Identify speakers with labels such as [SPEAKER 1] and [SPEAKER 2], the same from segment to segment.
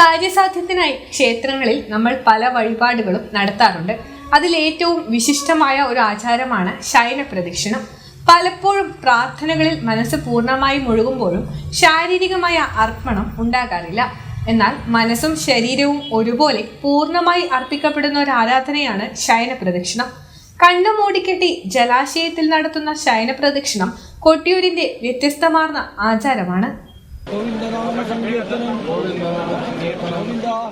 [SPEAKER 1] കാര്യസാധ്യത്തിനായി ക്ഷേത്രങ്ങളിൽ നമ്മൾ പല വഴിപാടുകളും നടത്താറുണ്ട്. അതിലേറ്റവും വിശിഷ്ടമായ ഒരു ആചാരമാണ് ശയന പ്രദക്ഷിണം. പലപ്പോഴും പ്രാർത്ഥനകളിൽ മനസ്സ് പൂർണമായി മുഴുകുമ്പോഴും ശാരീരികമായ അർപ്പണം ഉണ്ടാകാറില്ല. എന്നാൽ മനസ്സും ശരീരവും ഒരുപോലെ പൂർണമായി അർപ്പിക്കപ്പെടുന്ന ഒരു ആരാധനയാണ് ശയന പ്രദക്ഷിണം. കണ്ണു മൂടിക്കെട്ടി ജലാശയത്തിൽ നടത്തുന്ന ശയന പ്രദക്ഷിണം കൊട്ടിയൂരിന്റെ വ്യത്യസ്തമാർന്ന ആചാരമാണ്.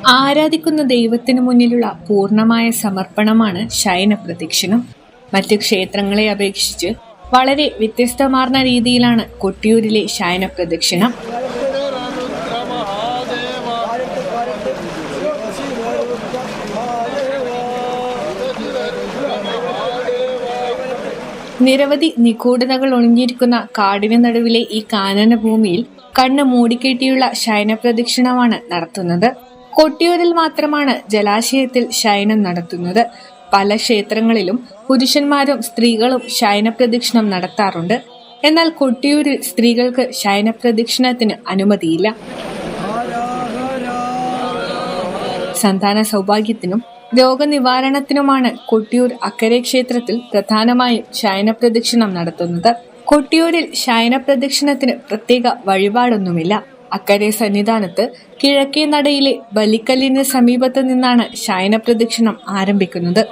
[SPEAKER 1] ആരാധിക്കുന്ന ദൈവത്തിനു മുന്നിലുള്ള പൂർണമായ സമർപ്പണമാണ് ശയന പ്രദക്ഷിണം. മറ്റ് ക്ഷേത്രങ്ങളെ അപേക്ഷിച്ച് വളരെ വ്യത്യസ്തമാർന്ന രീതിയിലാണ് കൊട്ടിയൂരിലെ ശയന പ്രദക്ഷിണം. നിരവധി നിഗൂഢതകൾ ഒളിഞ്ഞിരിക്കുന്ന കാടിന് നടുവിലെ ഈ കാനന ഭൂമിയിൽ കണ്ണ് മൂടിക്കെട്ടിയുള്ള ശയന പ്രദക്ഷിണമാണ് നടത്തുന്നത്. കൊട്ടിയൂരിൽ മാത്രമാണ് ജലാശയത്തിൽ ശയനം നടത്തുന്നത്. പല ക്ഷേത്രങ്ങളിലും പുരുഷന്മാരും സ്ത്രീകളും ശയന പ്രദക്ഷിണം നടത്താറുണ്ട്. എന്നാൽ കൊട്ടിയൂരിൽ സ്ത്രീകൾക്ക് ശയന പ്രദക്ഷിണത്തിന് അനുമതിയില്ല. സന്താന സൗഭാഗ്യത്തിനും രോഗനിവാരണത്തിനുമാണ് കൊട്ടിയൂർ അക്കരെ ക്ഷേത്രത്തിൽ പ്രധാനമായും ശയന പ്രദക്ഷിണം നടത്തുന്നത്. കൊട്ടിയൂരിൽ ശയന പ്രദക്ഷിണത്തിന് പ്രത്യേക വഴിപാടൊന്നുമില്ല. അക്കരെ സന്നിധാനത്ത് കിഴക്കേ നടയിലെ ബലിക്കല്ലിന് സമീപത്ത് നിന്നാണ് ശയന പ്രദക്ഷിണം ആരംഭിക്കുന്നത്.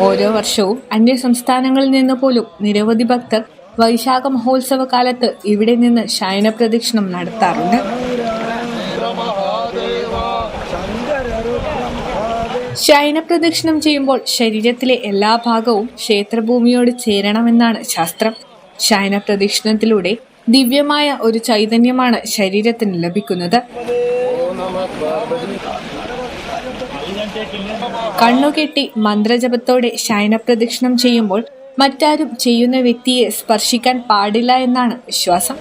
[SPEAKER 1] ഓരോ വർഷവും അന്യ സംസ്ഥാനങ്ങളിൽ നിന്ന് പോലും നിരവധി ഭക്തർ വൈശാഖ മഹോത്സവ കാലത്ത് ഇവിടെ നിന്ന് ശയന പ്രദക്ഷിണം നടത്താറുണ്ട്. ശയന പ്രദക്ഷിണം ചെയ്യുമ്പോൾ ശരീരത്തിലെ എല്ലാ ഭാഗവും ക്ഷേത്രഭൂമിയോട് ചേരണമെന്നാണ് ശാസ്ത്രം. ശയന പ്രദക്ഷിണത്തിലൂടെ ദിവ്യമായ ഒരു ചൈതന്യമാണ് ശരീരത്തിന് ലഭിക്കുന്നത്. കണ്ണുകെട്ടി മന്ത്രജപത്തോടെ ശയന പ്രദക്ഷിണം ചെയ്യുമ്പോൾ മറ്റാരും ചെയ്യുന്ന വ്യക്തിയെ സ്പർശിക്കാൻ പാടില്ല എന്നാണ് വിശ്വാസം.